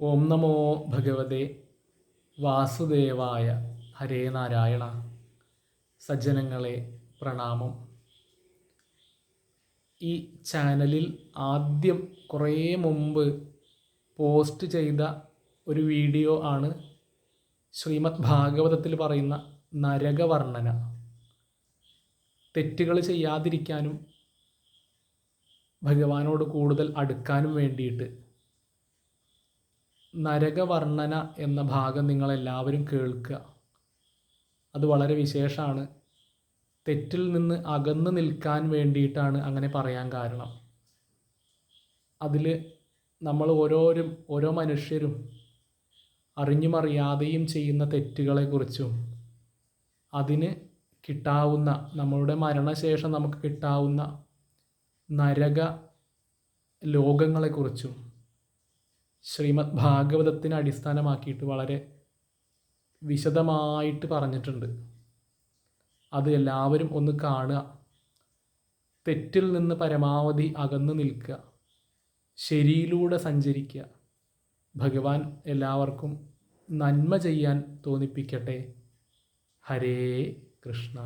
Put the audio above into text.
ഓം നമോ ഭഗവതേ. വാസുദേവായ ഹരേ നാരായണ. സജ്ജനങ്ങളെ പ്രണാമം. ഈ ചാനലിൽ ആദ്യം കുറേ മുമ്പ് പോസ്റ്റ് ചെയ്ത ഒരു വീഡിയോ ആണ് ശ്രീമദ് ഭാഗവതത്തിൽ പറയുന്ന നരകവർണന. തെറ്റുകൾ ചെയ്യാതിരിക്കാനും ഭഗവാനോട് കൂടുതൽ അടുക്കാനും വേണ്ടിയിട്ട് നരകവർണന എന്ന ഭാഗം നിങ്ങളെല്ലാവരും കേൾക്കുക. അത് വളരെ വിശേഷമാണ്. തെറ്റിൽ നിന്ന് അകന്നു നിൽക്കാൻ വേണ്ടിയിട്ടാണ് അങ്ങനെ പറയാൻ കാരണം. അതിൽ നമ്മൾ ഓരോരും ഓരോ മനുഷ്യരും അറിഞ്ഞും അറിയാതെയും ചെയ്യുന്ന തെറ്റുകളെക്കുറിച്ചും അതിന് കിട്ടാവുന്ന നമ്മളുടെ മരണശേഷം നമുക്ക് കിട്ടാവുന്ന നരക ലോകങ്ങളെക്കുറിച്ചും ശ്രീമദ് ഭാഗവതത്തിനെ അടിസ്ഥാനമാക്കിയിട്ട് വളരെ വിശദമായിട്ട് പറഞ്ഞിട്ടുണ്ട്. അത് എല്ലാവരും ഒന്ന് കാണുക. തെറ്റിൽ നിന്ന് പരമാവധി അകന്നു നിൽക്കുക. ശരിയിലൂടെ സഞ്ചരിക്കുക. ഭഗവാൻ എല്ലാവർക്കും നന്മ ചെയ്യാൻ തോന്നിപ്പിക്കട്ടെ. ഹരേ കൃഷ്ണ.